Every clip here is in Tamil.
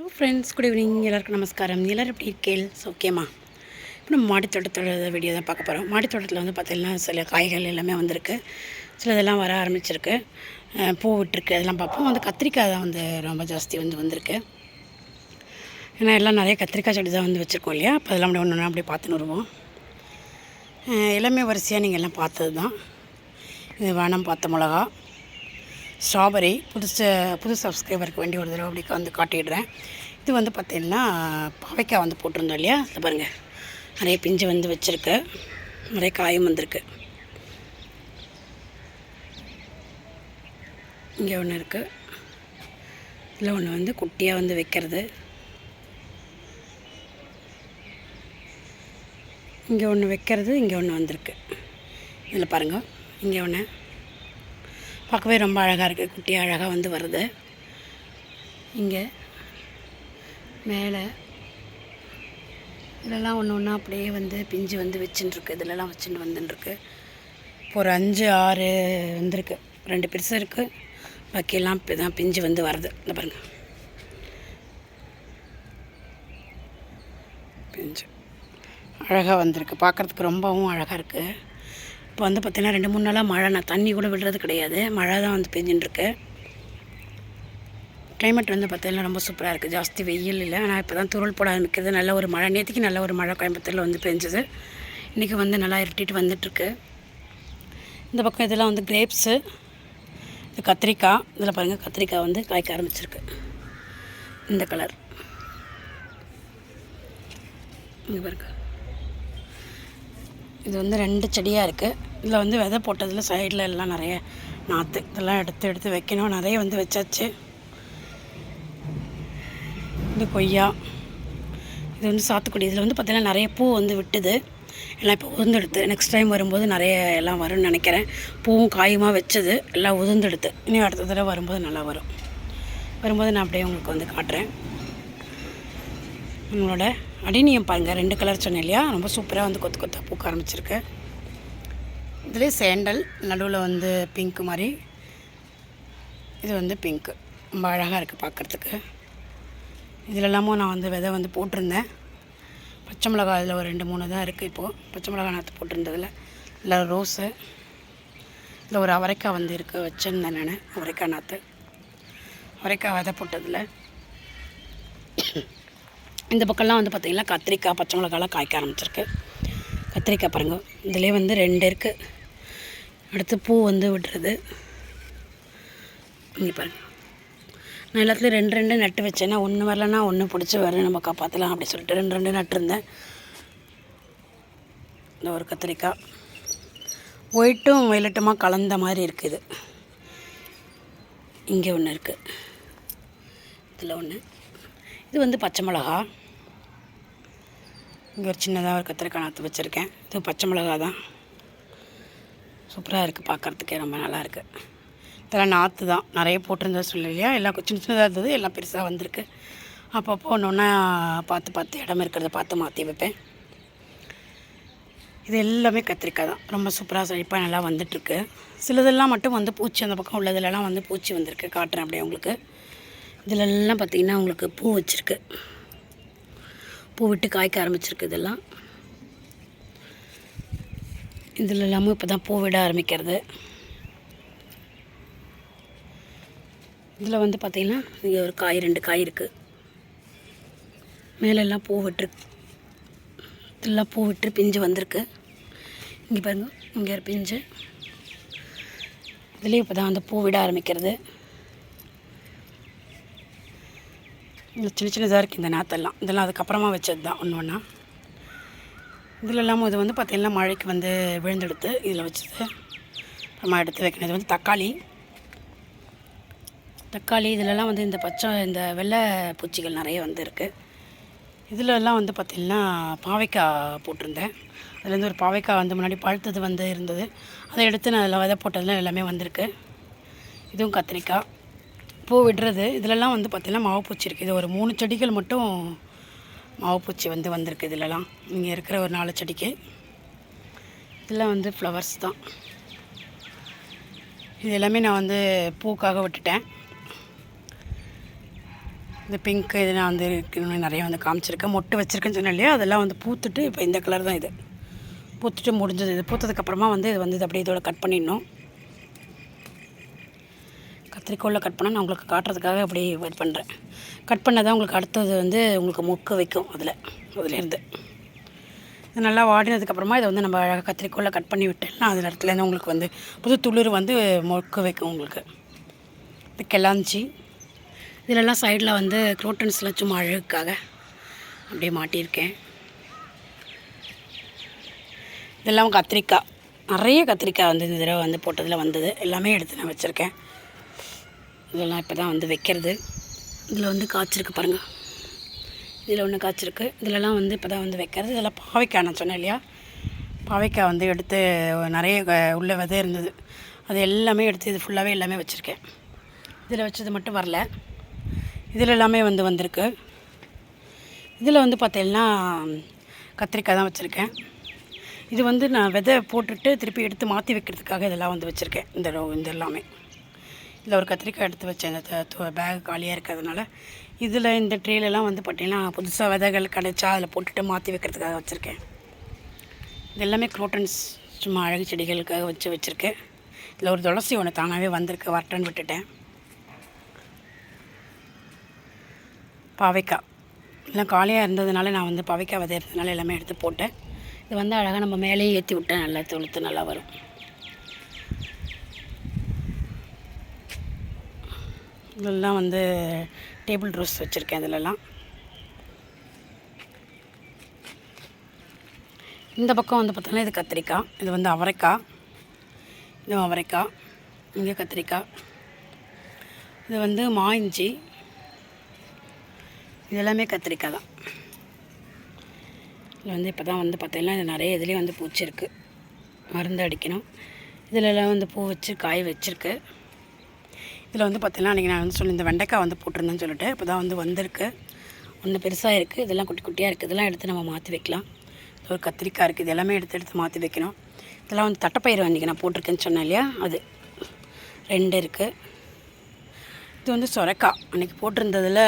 ஹலோ ஃப்ரெண்ட்ஸ் குட் ஈவினிங் எல்லாருக்கும் நமஸ்காரம். எல்லோரும் எப்படி இருக்கேள் ஓகேம்மா இப்போ நம்ம மாடித்தோட்டத்தோட வீடியோ தான் பார்க்க போகிறோம் மாடி தோட்டத்தில் வந்து பார்த்திங்கன்னா சில காய்கள் எல்லாமே வந்திருக்கு. சிலதெல்லாம் வர ஆரம்பிச்சிருக்கு. பூ விட்டுருக்கு. அதெல்லாம் பார்ப்போம். வந்து கத்திரிக்காய் தான் வந்து ரொம்ப ஜாஸ்தி வந்து வந்திருக்கு. ஏன்னா எல்லாம் நிறைய கத்திரிக்காய் செடி தான் வந்து வச்சுருக்கோம் இல்லையா? அப்போ அதெல்லாம் அப்படி ஒன்று ஒன்றா அப்படியே பார்த்துன்னு வருவோம். எல்லாமே வரிசையாக நீங்கள் எல்லாம் பார்த்தது தான் இது வனம் பார்த்த மிளகா. ஸ்ட்ராபெரி புதுசு புது சப்ஸ்கிரைபருக்கு வேண்டி ஒரு தடவை அப்படி வந்து காட்டிடுறேன். இது வந்து பார்த்திங்கன்னா பாவைக்காய் வந்து போட்டிருந்தோம் இல்லையா? இதை பாருங்கள் நிறைய பிஞ்சு வந்து வச்சுருக்கு. நிறைய காயும் வந்திருக்கு. இங்கே ஒன்று இருக்குது இதில் ஒன்று வந்து குட்டியாக வந்து வைக்கிறது. இங்கே ஒன்று வைக்கிறது இங்கே ஒன்று வந்திருக்கு. இதில் பாருங்கள் இங்கே ஒன்று பார்க்கவே ரொம்ப அழகாக இருக்குது குட்டி அழகாக வந்து வருது. இங்கே மேலே இதெல்லாம் ஒன்று ஒன்றா அப்படியே வந்து பிஞ்சு வந்து வச்சுட்டுருக்கு இதிலலாம் வச்சுட்டு வந்துட்டுருக்கு இப்போ ஒரு அஞ்சு ஆறு வந்திருக்கு. ரெண்டு பெருசு இருக்குது பாக்கியெல்லாம் இப்போ தான் பிஞ்சு வந்து வருது. இந்த பாருங்கள் பிஞ்சு. அழகாக வந்திருக்கு. பார்க்குறதுக்கு ரொம்பவும் அழகாக இருக்குது இப்போ வந்து பார்த்திங்கன்னா ரெண்டு மூணு நாளாக மழை. நான் தண்ணி கூட விடுறது கிடையாது. மழை தான் வந்து பெஞ்சுட்டுருக்கு கிளைமேட் வந்து பார்த்திங்கன்னா ரொம்ப சூப்பராக இருக்குது ஜாஸ்தி வெயில் இல்லை. ஆனால் இப்போ தான் துருள் போட ஆரம்பிக்கிறது நல்ல ஒரு மழை. நேற்றுக்கு நல்ல ஒரு மழை கோயம்புத்தூரில் வந்து பெஞ்சுது. இன்றைக்கி வந்து நல்லா இருட்டிட்டு வந்துட்டுருக்கு. இந்த பக்கம் இதெல்லாம் வந்து கிரேப்ஸு இது கத்திரிக்காய். இதில் பாருங்கள் கத்திரிக்காய் வந்து காய்க்க ஆரம்பிச்சிருக்கு. இந்த கலர் இங்கே பாருங்கள் இது வந்து ரெண்டு செடியாக இருக்குது இதில் வந்து விதை போட்டதில் சைடில் எல்லாம் நிறைய நாற்று இதெல்லாம் எடுத்து எடுத்து வைக்கணும். நிறைய வந்து வச்சாச்சு. இது கொய்யா. இது வந்து சாத்துக்குடி. இதில் வந்து பார்த்திங்கன்னா நிறைய பூ வந்து விட்டுது. எல்லாம் இப்போ உதிர்ந்தெடுத்து. நெக்ஸ்ட் டைம் வரும்போது நிறைய எல்லாம் வரும்னு நினைக்கிறேன். பூவும் காயுமா வச்சது. எல்லாம் உதிர்ந்தெடுத்து. இனி அடுத்த தடவை வரும்போது நல்லா வரும். வரும்போது நான் அப்படியே உங்களுக்கு வந்து காட்டுறேன். உங்களோட அடினியம் பாருங்கள் ரெண்டு கலர் சொன்னேன் இல்லையா? ரொம்ப சூப்பராக வந்து கொத்து கொத்தாக பூக்க ஆரம்பிச்சிருக்கு. இதுலேயே சேண்டல் நடுவில் வந்து பிங்க் மாதிரி. இது வந்து பிங்க்கு ரொம்ப அழகாக இருக்குது பார்க்குறதுக்கு இதிலெல்லாமும் நான் வந்து விதை வந்து போட்டிருந்தேன். பச்சை மிளகாய் இதில் ஒரு ரெண்டு மூணு தான் இருக்குது இப்போது பச்சை மிளகாய் நாற்று போட்டிருந்ததில். இல்லை ரோஸு இதில் ஒரு அவரைக்காய் வந்து இருக்குது வச்சுருந்தேன் நான். அவரைக்காய் நாற்று அவரைக்காய் விதை போட்டதில். இந்த பக்கம்லாம் வந்து பார்த்திங்கன்னா கத்திரிக்காய் பச்சை மிளகாலாம் காய்க்க ஆரம்பிச்சிருக்கு. கத்திரிக்காய் பாருங்கள் இதுலேயே வந்து ரெண்டு இருக்குது அடுத்து பூ வந்து விடுறது இங்கே பாருங்கள் நான் எல்லாத்துலேயும் ரெண்டு ரெண்டு நட்டு வச்சேன்னா ஒன்று வரலன்னா ஒன்று பிடிச்சி வர நம்ம காப்பாற்றலாம் அப்படி சொல்லிட்டு ரெண்டு ரெண்டு நட்டுருந்தேன் இந்த ஒரு கத்திரிக்காய். ஒயிட்டும் வயலட்டுமாக கலந்த மாதிரி இருக்குது இங்கே ஒன்று இருக்குது இதில் ஒன்று இது வந்து பச்சை மிளகா இங்கே ஒரு சின்னதாக ஒரு கத்திரிக்காய் நாற்று வச்சுருக்கேன். இது பச்சை மிளகா தான் சூப்பராக இருக்குது பார்க்குறதுக்கே ரொம்ப நல்லா இருக்குது இதெல்லாம் நாற்று தான் நிறைய போட்டிருந்தா சொல்லலையா எல்லாம் சின்ன சின்னதாக இருந்தது எல்லாம் பெருசாக வந்திருக்கு. அப்பப்போ ஒன்று ஒன்றா பார்த்து பார்த்து இடம் இருக்கிறத பார்த்து மாற்றி வைப்பேன். இது எல்லாமே கத்திரிக்காய் தான் ரொம்ப சூப்பராக செழிப்பாக நல்லா வந்துட்டுருக்கு. சிலதெல்லாம் மட்டும் வந்து பூச்சி அந்த பக்கம் உள்ளதுலலாம் வந்து பூச்சி வந்திருக்கு. காட்டுறேன் அப்படியே உங்களுக்கு. இதிலெல்லாம் பார்த்திங்கன்னா உங்களுக்கு பூ வச்சுருக்கு. பூ விட்டு காய்க்க ஆரம்பிச்சிருக்கு இதெல்லாம். இதில் எல்லாமும் இப்போ தான் பூ விட ஆரம்பிக்கிறது. இதில் வந்து பார்த்திங்கன்னா இங்கே ஒரு காய் ரெண்டு காய் இருக்குது மேலெல்லாம் பூ விட்டுருக்கு இதெல்லாம் பூ விட்டு பிஞ்சு வந்திருக்கு. இங்கே பாருங்க இங்கே ஒரு பிஞ்சு. இதுலேயும் இப்போ தான் வந்து பூ விட ஆரம்பிக்கிறது. இந்த சின்ன சின்னதாக இருக்குது இந்த நாற்றெல்லாம் இதெல்லாம் அதுக்கப்புறமா வச்சது தான் ஒன்று ஒன்றா இதில் இல்லாமல் இது வந்து பார்த்திங்கன்னா மழைக்கு வந்து விழுந்தெடுத்து இதில் வச்சது. அப்புறமா எடுத்து வைக்கணும் இது வந்து தக்காளி. தக்காளி இதிலலாம் வந்து இந்த பச்சை இந்த வெள்ளை பூச்சிகள் நிறைய வந்து இருக்குது இதிலெல்லாம் வந்து பார்த்திங்கன்னா பாவைக்காய் போட்டிருந்தேன். அதுலேருந்து ஒரு பாவைக்காய் வந்து முன்னாடி பழுத்தது வந்து இருந்தது. அதை எடுத்து நான் அதில் விதை போட்டதில் எல்லாமே வந்திருக்கு. இதுவும் கத்திரிக்காய். பூ விடுறது. இதிலலாம் வந்து பார்த்திங்கன்னா மாவு பூச்சி இருக்குது இது ஒரு மூணு செடிகள் மட்டும் மாவு பூச்சி வந்து வந்திருக்கு இதிலலாம். இங்கே இருக்கிற ஒரு நாலு செடிக்கு. இதெல்லாம் வந்து ஃப்ளவர்ஸ் தான். இது எல்லாமே நான் வந்து பூக்காக விட்டுட்டேன். இந்த பிங்க்கு இது நான் வந்து நிறைய வந்து காமிச்சிருக்கேன். மொட்டு வச்சுருக்கேன்னு சொன்னேன் இல்லையா? அதெல்லாம் வந்து பூத்துட்டு இப்போ இந்த கலர் தான் இது. பூத்துட்டு முடிஞ்சது. இது பூத்ததுக்கப்புறமா வந்து இது வந்து இது அப்படியே இதோட கட் பண்ணிடணும். கத்திரிக்கோலில் கட் பண்ணால் நான் உங்களுக்கு காட்டுறதுக்காக அப்படி வெயிட் பண்ணுறேன் கட் பண்ணால் தான் உங்களுக்கு அடுத்தது வந்து உங்களுக்கு மொக்கு வைக்கும் அதில் அதுலேருந்து இது நல்லா வாடினதுக்கப்புறமா இதை வந்து நம்ம அழகாக கத்திரிக்கோலில் கட் பண்ணி விட்டேன்னா அதில் இடத்துலேருந்து உங்களுக்கு வந்து புது துளிர் வந்து மொக்கு வைக்கும் உங்களுக்கு. இது கெல்லாஞ்சி இதிலெல்லாம் சைடில் வந்து குரோட்டன்ஸ்லாம் சும்மா அழகுக்காக அப்படியே மாட்டியிருக்கேன். இதெல்லாம் கத்திரிக்காய். நிறைய கத்திரிக்காய் வந்து இந்த தடவை வந்து போட்டதில் வந்தது. எல்லாமே எடுத்து நான் வச்சுருக்கேன். இதெல்லாம் இப்போ தான் வந்து வைக்கிறது. இதில் வந்து காய்ச்சிருக்கு பாருங்கள் இதில் ஒன்று காய்ச்சிருக்கு. இதிலலாம் வந்து இப்போ தான் வந்து வைக்கிறது. இதெல்லாம் பாவைக்காய் நான் சொன்னேன் இல்லையா? பாவைக்காய் வந்து எடுத்து நிறைய உள்ள விதை இருந்தது. அது எல்லாமே எடுத்து இது ஃபுல்லாகவே எல்லாமே வச்சுருக்கேன். இதில் வச்சது மட்டும் வரல. இதில் எல்லாமே வந்து வந்திருக்கு. இதில் வந்து பார்த்தீங்கன்னா கத்திரிக்காய் தான் வச்சுருக்கேன். இது வந்து நான் விதை போட்டுட்டு திருப்பி எடுத்து மாற்றி வைக்கிறதுக்காக இதெல்லாம் வந்து வச்சுருக்கேன். இந்த ரோ- இந்த எல்லாமே. இதில் ஒரு கத்திரிக்காய் எடுத்து வச்சேன். அந்த பேக் காலியாக இருக்கிறதுனால. இதில் இந்த ட்ரேலெலாம் வந்து பார்த்திங்கன்னா புதுசாக விதைகள் கிடைச்சா அதில் போட்டுட்டு மாற்றி வைக்கிறதுக்காக வச்சுருக்கேன். இது எல்லாமே குரோட்டன்ஸ் சும்மா அழகு செடிகளுக்காக வச்சு வச்சுருக்கேன். இதில் ஒரு துளசி ஒன்று தானாகவே வந்திருக்கு வரட்டன்னு விட்டுட்டேன். பாவைக்காய். எல்லாம் காலியாக இருந்ததுனால நான் வந்து பாவைக்காய் விதை இருந்ததுனால எல்லாமே எடுத்து போட்டேன். இது வந்து அழகாக நம்ம மேலேயே ஏற்றி விட்டேன் நல்லா தொழுத்து நல்லா வரும். இதெல்லாம் வந்து டேபிள் ரோஸ் வச்சுருக்கேன் இதிலலாம் இந்த பக்கம் வந்து பார்த்தோன்னா இது கத்திரிக்காய் இது வந்து அவரைக்காய் இது அவரைக்காய் இங்கே கத்திரிக்காய் இது வந்து மா இஞ்சி கத்திரிக்காய் தான். இதில் வந்து இப்போ தான் வந்து பார்த்தீங்கன்னா இது நிறைய இதுலேயும் வந்து பூச்சி இருக்குது மருந்து அடிக்கணும். இதிலெல்லாம் வந்து பூ வச்சு காய் வச்சுருக்கு. இதில் வந்து பார்த்திங்கன்னா அன்றைக்கி நான் வந்து சொல்லி இந்த வெண்டைக்காய் வந்து போட்டிருந்தேன்னு சொல்லிட்டு இப்போ தான் வந்து வந்திருக்கு. ஒன்று பெருசாக இருக்குது இதெல்லாம் குட்டி குட்டியாக இருக்குது இதெல்லாம் எடுத்து நம்ம மாற்றி வைக்கலாம். ஒரு கத்திரிக்காய் இருக்குது இது எல்லாமே எடுத்து எடுத்து மாற்றி வைக்கணும். இதெல்லாம் வந்து தட்டைப்பயிறு அன்றைக்கி நான் போட்டிருக்கேன்னு சொன்னேன் இல்லையா? அது ரெண்டு இருக்குது இது வந்து சொரக்காய். அன்றைக்கி போட்டிருந்ததில்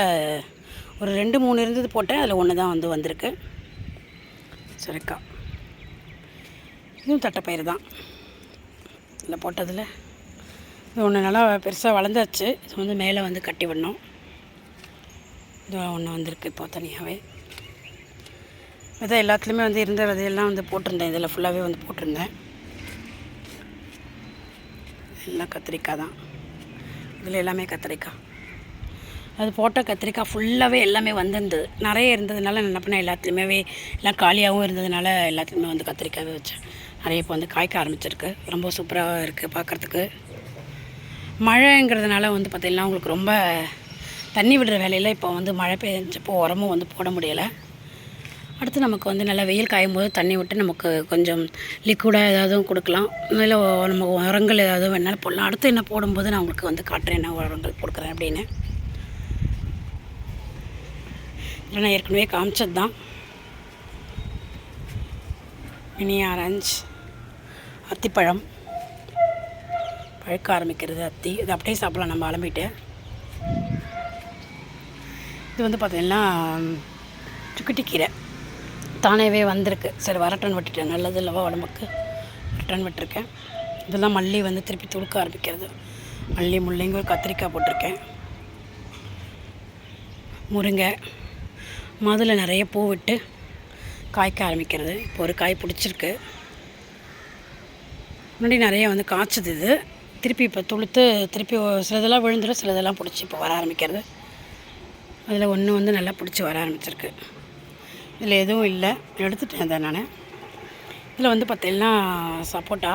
ஒரு ரெண்டு மூணு இருந்தது போட்டேன் அதில் ஒன்று தான் வந்து வந்திருக்கு. சொரக்காய். இதுவும் தட்டைப்பயிறு தான் இதில் போட்டதில் இது ஒன்று நல்லா பெருசாக வளர்ந்தாச்சு. இது வந்து மேலே வந்து கட்டி விடணும். இது ஒன்று வந்திருக்கு இப்போ தனியாகவே விதை எல்லாத்துலேயுமே வந்து இருந்த விதையெல்லாம் வந்து போட்டிருந்தேன். இதில் ஃபுல்லாகவே வந்து போட்டிருந்தேன். எல்லாம் கத்திரிக்காய் தான். இதில் எல்லாமே கத்திரிக்காய். அது போட்ட கத்திரிக்காய் ஃபுல்லாகவே எல்லாமே வந்திருந்தது நிறைய இருந்ததுனால நான் என்ன பண்ணேன் எல்லாத்துலேயுமே எல்லாம் காலியாகவும் இருந்ததுனால எல்லாத்துலேயுமே வந்து கத்திரிக்காவே வச்சேன். நிறைய இப்போ வந்து காய்க்க ஆரம்பிச்சிருக்கு. ரொம்ப சூப்பராக இருக்குது பார்க்குறதுக்கு. மழைங்கிறதுனால வந்து பார்த்திங்கன்னா உங்களுக்கு ரொம்ப தண்ணி விடுற வேலையில் இப்போ வந்து மழை பெஞ்சப்போ உரமும் வந்து போட முடியலை. அடுத்து நமக்கு வந்து நல்லா வெயில் காயும் போது தண்ணி விட்டு நமக்கு கொஞ்சம் லிக்விடாக ஏதாவது கொடுக்கலாம். இல்லை நம்ம உரங்கள் ஏதாவது வேணாலும் போடலாம். அடுத்து என்ன போடும்போது நான் உங்களுக்கு வந்து காட்டுறேன் என்ன உரங்கள் கொடுக்குறேன் அப்படின்னு. இதில் நான் ஏற்கனவே காமிச்சது தான் மினி ஆரஞ்சு அத்திப்பழம் பழுக்க ஆரம்பிக்கிறது அத்தி. இது அப்படியே சாப்பிடலாம். நம்ம அலம்பிட்டு. இது வந்து பார்த்திங்கன்னா சுக்கிட்டி கீரை. தானேவே வந்திருக்கு. சரி வரட்டன் விட்டுட்டேன். நல்லது இல்லவா உடம்புக்கு? வரட்டன் விட்டுருக்கேன். இதெல்லாம் மல்லி வந்து திருப்பி துளுக்க ஆரம்பிக்கிறது. மல்லி முள்ளைங்க ஒரு கத்திரிக்காய் போட்டிருக்கேன். முருங்கை மாதுளை நிறைய பூ விட்டு காய்க்க ஆரம்பிக்கிறது. இப்போ ஒரு காய் பிடிச்சிருக்கு. முன்னாடி நிறைய வந்து காய்ச்சது இது. திருப்பி இப்போ துளுத்து திருப்பி சிலதெல்லாம் விழுந்துடும் சிலதெல்லாம் பிடிச்சி இப்போ வர ஆரம்பிக்கிறது. அதில் ஒன்று வந்து நல்லா பிடிச்சி வர ஆரம்பிச்சிருக்கு. இதில் எதுவும் இல்லை. எடுத்துட்டேன் அதை நான். இதில் வந்து பார்த்தீங்கன்னா சப்போட்டா.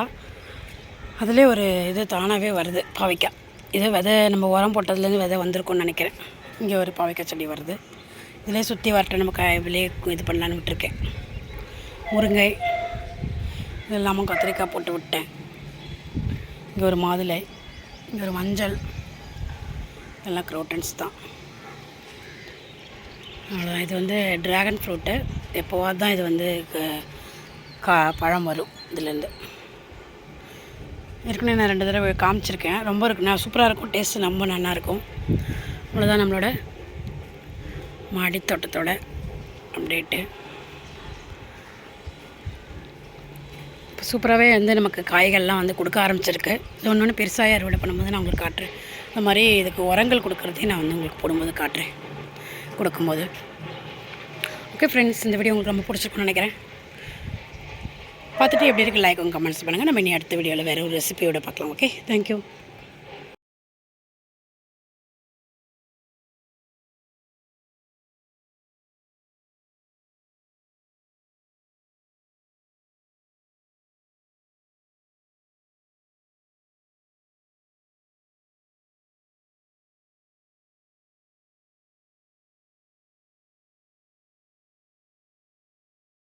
அதிலே ஒரு இது தானாகவே வருது பாவைக்காய் இது விதை நம்ம உரம் போட்டதுலேருந்து விதை வந்திருக்கும்னு நினைக்கிறேன். இங்கே ஒரு பாவைக்காய் செடி வருது. இதிலே சுற்றி வரட்டும் நம்ம க இதிலே இது பண்ணலான்னு விட்டுருக்கேன். முருங்கை இது இல்லாமல் கத்திரிக்காய் போட்டு விட்டேன். இங்கே ஒரு மாதுளை இங்கே ஒரு மஞ்சள் எல்லாம் க்ரோட்டன்ஸ் தான். அவ்வளோதான் இது வந்து ட்ராகன் ஃப்ரூட்டு எப்போவாது தான் இது வந்து க- கா பழம் வரும் இதுலேருந்து. ஏற்கனவே நான் ரெண்டு தடவை காமிச்சிருக்கேன். ரொம்ப இருக்கு. நான் சூப்பராக இருக்கும். டேஸ்ட்டு ரொம்ப நல்லாயிருக்கும் அவ்வளோதான் நம்மளோட மாடி தோட்டத்தோட அப்டேட்டு சூப்பராகவே வந்து நமக்கு காய்கள்லாம் வந்து கொடுக்க ஆரம்பிச்சிருக்கு. இது ஒன்று ஒன்று பெருசாக அறுவடை பண்ணும்போது நான் உங்களுக்கு காட்டுறேன். இந்த மாதிரி இதுக்கு உரங்கள் கொடுக்குறதையும் நான் வந்து உங்களுக்கு போடும்போது காட்டுறேன். கொடுக்கும்போது. ஓகே ஃப்ரெண்ட்ஸ் இந்த வீடியோ உங்களுக்கு ரொம்ப பிடிச்சிருக்குன்னு நினைக்கிறேன். பார்த்துட்டு எப்படி இருக்குது லைக் உங்கள் கமெண்ட்ஸ் பண்ணுங்கள் நம்ம இனி அடுத்த வீடியோவில் வேறு ஒரு ரெசிபியோட பார்க்கலாம். Okay thank you